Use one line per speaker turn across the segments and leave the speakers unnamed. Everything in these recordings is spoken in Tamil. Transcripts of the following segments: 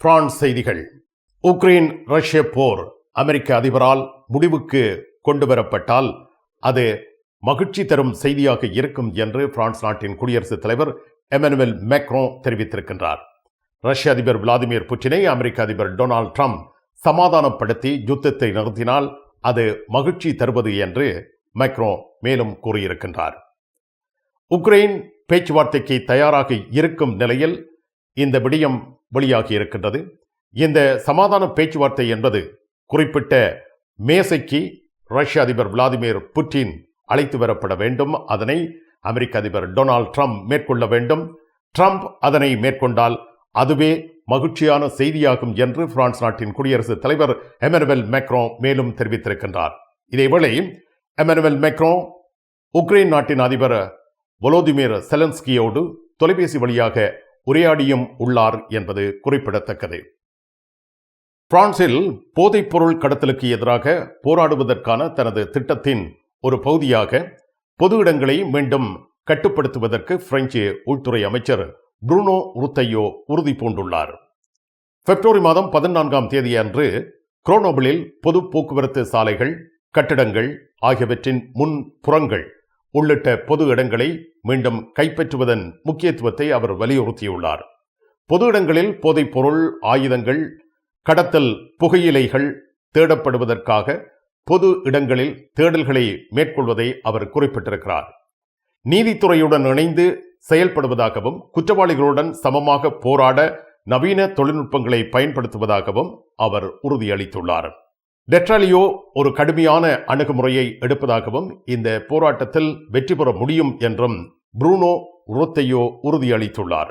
பிரான்ஸ் செய்திகள். உக்ரைன் ரஷ்ய போர் அமெரிக்க அதிபரால் முடிவுக்கு கொண்டு வரப்பட்டால் அது மகிழ்ச்சி தரும் செய்தியாக இருக்கும் என்று பிரான்ஸ் நாட்டின் குடியரசுத் தலைவர் எமனுவல் மேக்ரோ தெரிவித்திருக்கின்றார். ரஷ்ய அதிபர் விளாடிமிர் புட்டினை அமெரிக்க அதிபர் டொனால்ட் ட்ரம்ப் சமாதானப்படுத்தி யுத்தத்தை நிறுத்தினால் அது மகிழ்ச்சி தருவது என்று மேக்ரோ மேலும் கூறியிருக்கின்றார். உக்ரைன் பேச்சுவார்த்தைக்கு தயாராக இருக்கும் நிலையில் இந்த விடயம் வெளியாகி இருக்கின்றது. இந்த சமாதான பேச்சுவார்த்தை என்பது குறிப்பிட்ட மேசைக்கு ரஷ்ய அதிபர் விளாடிமிர் புட்டின் அழைத்து வரப்பட வேண்டும். அதனை அமெரிக்க அதிபர் டொனால்ட் ட்ரம்ப் மேற்கொள்ள வேண்டும். ட்ரம்ப் அதனை மேற்கொண்டால் அதுவே மகிழ்ச்சியான செய்தியாகும் என்று பிரான்ஸ் நாட்டின் குடியரசுத் தலைவர் எமனுவல் மேக்ரோ மேலும் தெரிவித்திருக்கின்றார். இதேவேளை எமனுவல் மேக்ரோ உக்ரைன் நாட்டின் அதிபர் வொலோதிமிர் செலன்ஸ்கியோடு தொலைபேசி வழியாக உரையாடியும் உள்ளார் என்பது குறிப்பிடத்தக்கது. பிரான்சில் போதைப்பொருள் கடத்தலுக்கு எதிராக போராடுவதற்கான தனது திட்டத்தின் ஒரு பகுதியாக பொது இடங்களை மீண்டும் கட்டுப்படுத்துவதற்கு பிரெஞ்சு உள்துறை அமைச்சர் புருனோ ருத்தையோ உறுதி பூண்டுள்ளார். பிப்ரவரி மாதம் பதினான்காம் தேதி அன்று குரோனோபிளில் பொது போக்குவரத்து சாலைகள் கட்டிடங்கள் ஆகியவற்றின் முன் புறங்கள் உள்ளிட்ட பொது இடங்களை மீண்டும் கைப்பற்றுவதன் முக்கியத்துவத்தை அவர் வலியுறுத்தியுள்ளார். பொது இடங்களில் போதைப் பொருள் ஆயுதங்கள் கடத்தல் புகையிலைகள் தேடப்படுவதற்காக பொது இடங்களில் தேடல்களை மேற்கொள்வதை அவர் குறிப்பிட்டிருக்கிறார். நீதித்துறையுடன் இணைந்து செயல்படுவதாகவும் குற்றவாளிகளுடன் சமமாக போராட நவீன தொழில்நுட்பங்களை பயன்படுத்துவதாகவும் அவர் உறுதியளித்துள்ளார். டெட்ராலியோ ஒரு கடுமையான அணுகுமுறையை எடுப்பதாகவும் இந்த போராட்டத்தில் வெற்றி பெற முடியும் என்றும் புரூனோ உருத்தையோ உறுதியளித்துள்ளார்.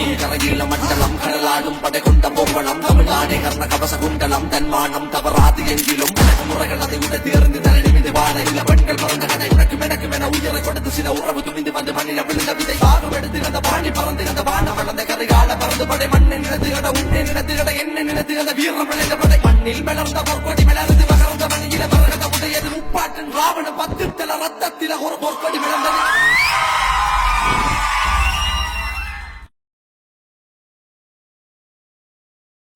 விளையாடும் கரையில மண்டலம் கடலாடும் படை கொண்ட பொம்பளம் தமிழ்நாடே கர்ண கவச குண்டலம் தன்மானம் தவறாது எங்கிலும். முறைகள் அதை விட தேர்ந்து தரணி மீது வாழ இல்ல. பெண்கள் பறந்த கதை உனக்கும் எனக்கும் என உயிரை கொடுத்து சில உறவு துணிந்து வந்து மண்ணில விழுந்த விதை. பாகம் எடுத்து அந்த பாணி பறந்து அந்த வான வளர்ந்த கரையால பறந்து படை. மண்ணை நினைத்து கட உன்னை நினைத்து கட என்ன நினைத்து கட வீரம் விளைந்த படை. மண்ணில் மலர்ந்த பொற்கொடி மலர்ந்து மகர்ந்த மணியில மரகத உடையது முப்பாட்டின் ராவண பத்து தல ரத்தத்தில ஒரு பொற்கொடி மிளந்தது.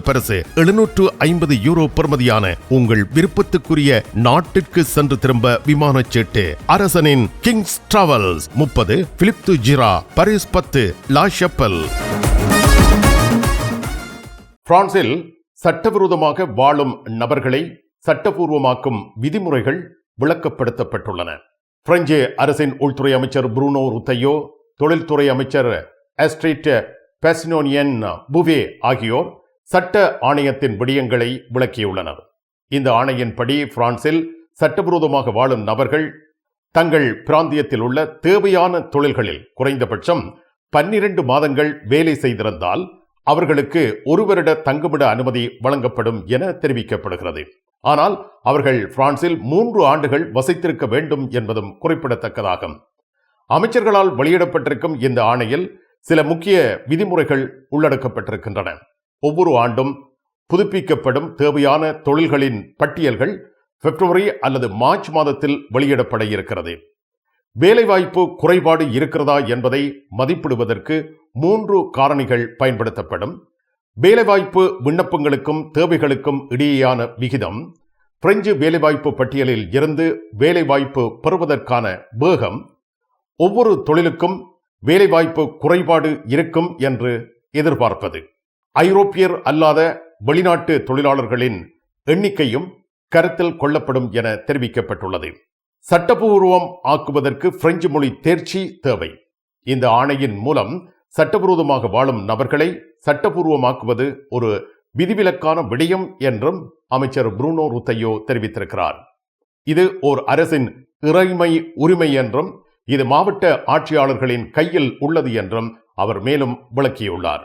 பரிசு எழுநூற்று ஐம்பது யூரோ பெறுமதியான உங்கள் விருப்பத்துக்குரிய நாட்டிற்கு சென்று திரும்ப விமான சீட்டு. அரசனின் கிங்ஸ் டிராவல்ஸ் முப்பது பிலிப் து ஜிரா பரிஸ் பத்து லா ஷப்பல். பிரான்சில் சட்டவிரோதமாக வாழும் நபர்களை சட்டபூர்வமாக்கும் விதிமுறைகள் விளக்கப்படுத்தப்பட்டுள்ளன. பிரெஞ்சு அரசின் உள்துறை அமைச்சர் புரூனோ ருத்தையோ தொழில்துறை அமைச்சர் எஸ்ட்ரீட் பெஸ்னோனியன் புவே ஆகியோர் சட்ட ஆணையத்தின் விடயங்களை விளக்கியுள்ளனர். இந்த ஆணையின்படி பிரான்சில் சட்டவிரோதமாக வாழும் நபர்கள் தங்கள் பிராந்தியத்தில் உள்ள தேவையான தொழில்களில் குறைந்தபட்சம் பன்னிரண்டு மாதங்கள் வேலை செய்திருந்தால் அவர்களுக்கு ஒரு வருட தங்குமிட அனுமதி வழங்கப்படும் என தெரிவிக்கப்படுகிறது. ஆனால் அவர்கள் பிரான்சில் மூன்று ஆண்டுகள் வசித்திருக்க வேண்டும் என்பதும் குறிப்பிடத்தக்கதாகும். அமைச்சர்களால் வெளியிடப்பட்டிருக்கும் இந்த ஆணையில் சில முக்கிய விதிமுறைகள் உள்ளடக்கப்பட்டிருக்கின்றன. ஒவ்வொரு ஆண்டும் புதுப்பிக்கப்படும் தேவையான தொழில்களின் பட்டியல்கள் பிப்ரவரி அல்லது மார்ச் மாதத்தில் வெளியிடப்பட இருக்கிறது. வேலைவாய்ப்பு குறைபாடு இருக்கிறதா என்பதை மதிப்பிடுவதற்கு மூன்று காரணிகள் பயன்படுத்தப்படும். வேலைவாய்ப்பு விண்ணப்பங்களுக்கும் தேவைகளுக்கும் இடையேயான விகிதம். பிரெஞ்சு வேலைவாய்ப்பு பட்டியலில் இருந்து வேலைவாய்ப்பு பெறுவதற்கான வேகம். ஒவ்வொரு தொழிலுக்கும் வேலைவாய்ப்பு குறைபாடு இருக்கும் என்று எதிர்பார்ப்பது. ஐரோப்பியர் அல்லாத வெளிநாட்டு தொழிலாளர்களின் எண்ணிக்கையும் கருத்தில் கொள்ளப்படும் என தெரிவிக்கப்பட்டுள்ளது. சட்டபூர்வம் ஆக்குவதற்கு பிரெஞ்சு மொழி தேர்ச்சி தேவை. இந்த ஆணையின் மூலம் சட்டவிரோதமாக வாழும் நபர்களை சட்டபூர்வமாக்குவது ஒரு விதிவிலக்கான விடயம் என்றும் அமைச்சர் புரூனோ ருத்தையோ தெரிவித்திருக்கிறார். இது ஓர் அரசின் இறைமை உரிமை என்றும் இது மாவட்ட ஆட்சியாளர்களின் கையில் உள்ளது என்றும் அவர் மேலும் விளக்கியுள்ளார்.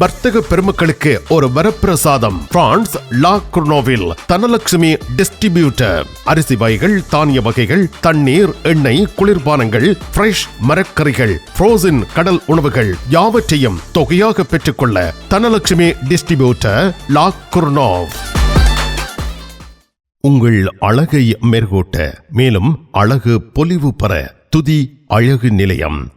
வர்த்தக பெருமக்களுக்கு ஒரு வரப்பிரசாதம். பிரான்ஸ் லா குர்னோவில் தனலட்சுமி டிஸ்ட்ரிபியூட்டர். அரிசி வகைகள் தானிய வகைகள் தண்ணீர் எண்ணெய் குளிர்பானங்கள் ஃப்ரெஷ் மரக்கறிகள் ஃப்ரோசன் கடல் உணவுகள் யாவற்றையும் தொகையாக பெற்றுக்கொள்ள தனலட்சுமி டிஸ்ட்ரிபியூட்டர் லா குர்னோவ். உங்கள் அழகை மெருகூட்ட மேலும் அழகு பொலிவு பெற துதி அழகு நிலையம்.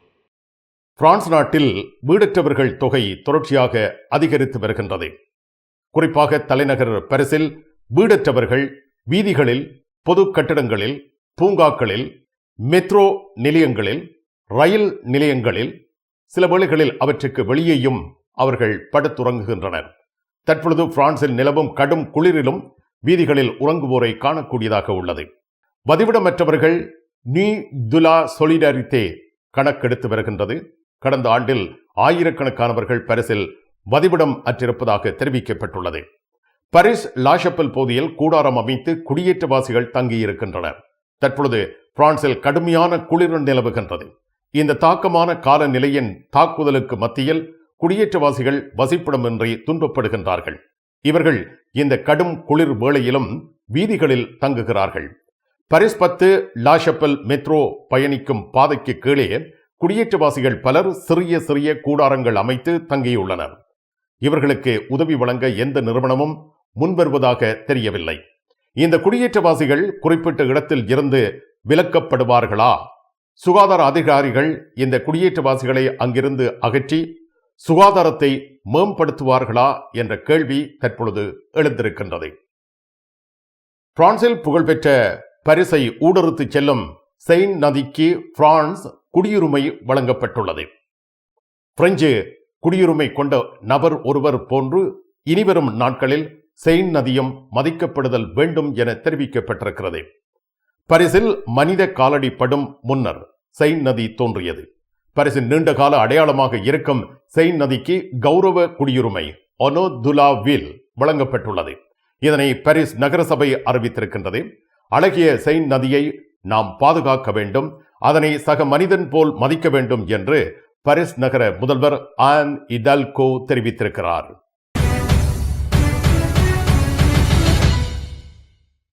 பிரான்ஸ் நாட்டில் வீடற்றவர்கள் தொகை தொடர்ச்சியாக அதிகரித்து வருகின்றது. குறிப்பாக தலைநகர் பரிசில் வீடற்றவர்கள் வீதிகளில் பொது கட்டிடங்களில் பூங்காக்களில் மெட்ரோ நிலையங்களில் ரயில் நிலையங்களில் சில வேளைகளில் அவற்றுக்கு வெளியேயும் அவர்கள் படுத்துறங்குகின்றனர் தற்பொழுது பிரான்சில் நிலவும் கடும் குளிரிலும் வீதிகளில் உறங்குவோரை காணக்கூடியதாக உள்ளது. வதிவிடமற்றவர்கள் நீ துலா சொலிடாரித்தே கணக்கெடுத்து வருகின்றது. கடந்த ஆண்டில் ஆயிரக்கணக்கானவர்கள் பரிசில் வதிவிடம் அற்றிருப்பதாக தெரிவிக்கப்பட்டுள்ளது. பரிஸ் லாஷப்பல் பகுதியில் கூடாரம் அமைத்து குடியேற்றவாசிகள் தங்கியிருக்கின்றனர் தற்பொழுது பிரான்சில் கடுமையான குளிர் நிலவுகின்றது. இந்த தாக்கமான காலநிலையின் தாக்குதலுக்கு மத்தியில் குடியேற்றவாசிகள் வசிப்பிடமின்றி துன்பப்படுகின்றார்கள். இவர்கள் இந்த கடும் குளிர் வேளையிலும் வீதிகளில் தங்குகிறார்கள். பரிஸ் பத்து லாஷப்பல் மெட்ரோ பயணிக்கும் பாதைக்கு கீழே குடியேற்றவாசிகள் பலர் சிறிய சிறிய கூடாரங்கள் அமைத்து தங்கியுள்ளனர். இவர்களுக்கு உதவி வழங்க எந்த நிறுவனமும் முன்வருவதாக தெரியவில்லை. இந்த குடியேற்றவாசிகள் குறிப்பிட்ட இடத்தில் இருந்து விலக்கப்படுவார்களா? சுகாதார அதிகாரிகள் இந்த குடியேற்றவாசிகளை அங்கிருந்து அகற்றி சுகாதாரத்தை மேம்படுத்துவார்களா என்ற கேள்வி தற்பொழுது எழுந்திருக்கின்றது. பிரான்சில் புகழ்பெற்ற பரிசை ஊடறுத்து செல்லும் செயின் நதிக்கு பிரான்ஸ் குடியுரிமை வழங்கப்பட்டுள்ளது. பிரெஞ்சு குடியுரிமை கொண்ட நபர் ஒருவர் போன்று இனிவரும் நாட்களில் செயின் நதியும் மதிக்கப்படுதல் வேண்டும் என தெரிவிக்கப்பட்டிருக்கிறது. பரிசில் மனித காலடி படும் முன்னர் செயின் நதி தோன்றியது. பரிசின் நீண்டகால அடையாளமாக இருக்கும் செயின் நதிக்கு கௌரவ குடியுரிமை ஒனோ வழங்கப்பட்டுள்ளது. இதனை பாரிஸ் நகரசபை அறிவித்திருக்கின்றது. அழகிய செயின் நதியை நாம் பாதுகாக்க வேண்டும். அதனை சக மனிதன் போல் மதிக்க வேண்டும் என்று பாரிஸ் நகர முதல்வர் ஆன் இடல்கோ தெரிவித்திருக்கிறார்.